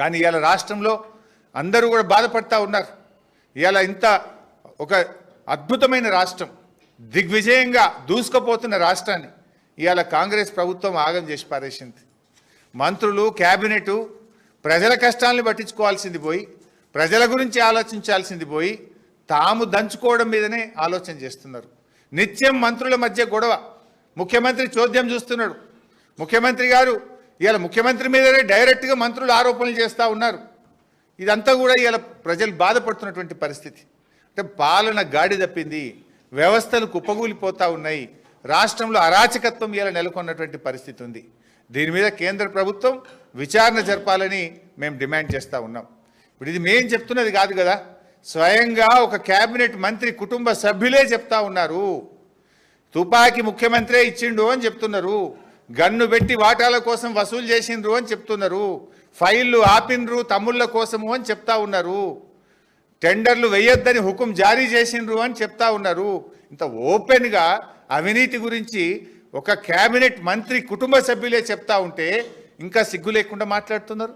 కానీ ఇవాళ రాష్ట్రంలో అందరూ కూడా బాధపడతా ఉన్నారు. ఇవాళ ఇంత ఒక అద్భుతమైన రాష్ట్రం దిగ్విజయంగా దూసుకుపోతున్న రాష్ట్రాన్ని ఇవాళ కాంగ్రెస్ ప్రభుత్వం ఆగం చేసి పారేసింది. మంత్రులు క్యాబినెట్ ప్రజల కష్టాలను పట్టించుకోవాల్సింది పోయి ప్రజల గురించి ఆలోచించాల్సింది పోయి తాము దంచుకోవడం మీదనే ఆలోచన చేస్తున్నారు. నిత్యం మంత్రుల మధ్య గొడవ. ముఖ్యమంత్రి చోద్యం చూస్తున్నాడు. ముఖ్యమంత్రి గారు ఇవాళ ముఖ్యమంత్రి మీదనే డైరెక్ట్గా మంత్రులు ఆరోపణలు చేస్తూ ఉన్నారు. ఇదంతా కూడా ఇవాళ ప్రజలు బాధపడుతున్నటువంటి పరిస్థితి. అంటే పాలన గాడి తప్పింది వ్యవస్థలు కుప్పగూలిపోతూ ఉన్నాయి రాష్ట్రంలో అరాచకత్వం ఇలా నెలకొన్నటువంటి పరిస్థితి ఉంది. దీని మీద కేంద్ర ప్రభుత్వం విచారణ జరపాలని మేము డిమాండ్ చేస్తూ ఉన్నాం. ఇప్పుడు ఇది మేం చెప్తున్నది కాదు కదా స్వయంగా ఒక కేబినెట్ మంత్రి కుటుంబ సభ్యులే చెప్తా ఉన్నారు. తుపాకీ ముఖ్యమంత్రే ఇచ్చిండు అని చెప్తున్నారు. గన్ను పెట్టి వాటాల కోసం వసూలు చేసిండ్రు అని చెప్తున్నారు. ఫైళ్ళు ఆపిన్రు తమ్ముళ్ళ కోసము అని చెప్తా ఉన్నారు. టెండర్లు వేయొద్దని హుకుం జారీ చేసిండ్రు అని చెప్తా ఉన్నారు. ఇంత ఓపెన్గా అవినీతి గురించి ఒక కేబినెట్ మంత్రి కుటుంబ సభ్యులే చెప్తా ఉంటే ఇంకా సిగ్గు లేకుండా మాట్లాడుతున్నారు.